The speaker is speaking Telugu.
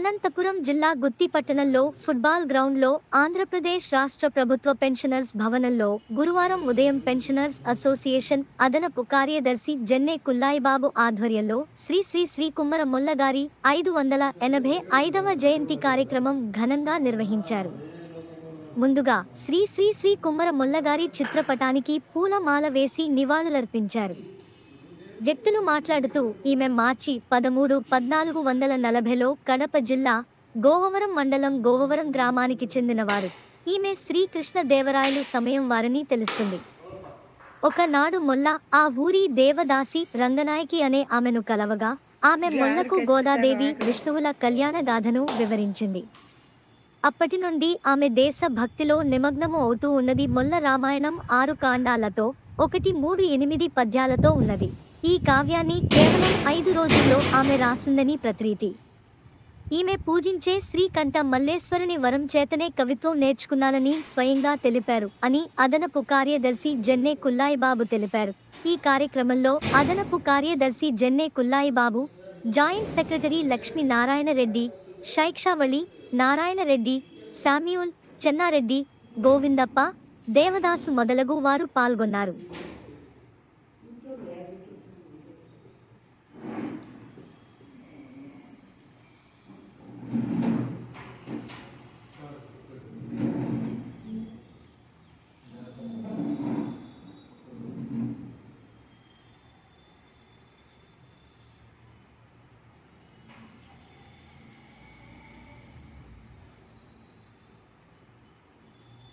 అనంతపురం జిల్లా గుత్తి పట్టణంలో ఫుట్బాల్ గ్రౌండ్లో ఆంధ్రప్రదేశ్ రాష్ట్ర ప్రభుత్వ పెన్షనర్స్ భవనంలో గురువారం ఉదయం పెన్షనర్స్ అసోసియేషన్ అదనపు కార్యదర్శి జెన్నె కుల్లాయిబాబు ఆధ్వర్యంలో శ్రీ శ్రీ శ్రీ కుమ్మర ముల్లగారి ఐదు వందల ఎనభై ఐదవ జయంతి కార్యక్రమం ఘనంగా నిర్వహించారు. ముందుగా శ్రీ శ్రీ శ్రీ కుమ్మర ముల్లగారి చిత్రపటానికి పూలమాల వేసి నివాళులర్పించారు. వ్యక్తులు మాట్లాడుతూ ఈమె మార్చి పదమూడు పద్నాలుగు వందల నలభైలో కడప జిల్లా గోవవరం మండలం గోవవరం గ్రామానికి చెందినవారు. ఈమె శ్రీకృష్ణ దేవరాయలు సమయం వారని తెలుస్తుంది. ఒకనాడు మొల్ల ఆ ఊరి దేవదాసి రంగనాయకి అనే ఆమెను కలవగా ఆమె మొల్లకు గోదాదేవి విష్ణువుల కళ్యాణ గాథను వివరించింది. అప్పటి నుండి ఆమె దేశ భక్తిలో నిమగ్నము అవుతూ ఉన్నది మొల్ల రామాయణం ఆరు కాండాలతో ఒకటి మూడు ఎనిమిది పద్యాలతో ఉన్నది. ఈ కావ్యాన్ని కేవలం ఐదు రోజుల్లో ఆమె రాసిందని ప్రతీతి. ఈమె పూజించే శ్రీకంఠ మల్లేశ్వరుని వరం చేతనే కవిత్వం నేర్చుకున్నానని స్వయంగా తెలిపారు అని అదనపు కార్యదర్శి జెన్నె కుల్లాయిబాబు తెలిపారు. ఈ కార్యక్రమంలో అదనపు కార్యదర్శి Jenne Kullayibabu joint secretary Lakshmi Narayana Reddy Shaikshavali Narayana Reddy Samuel Chennareddy Govindappa Devadasu మొదలగు వారు పాల్గొన్నారు.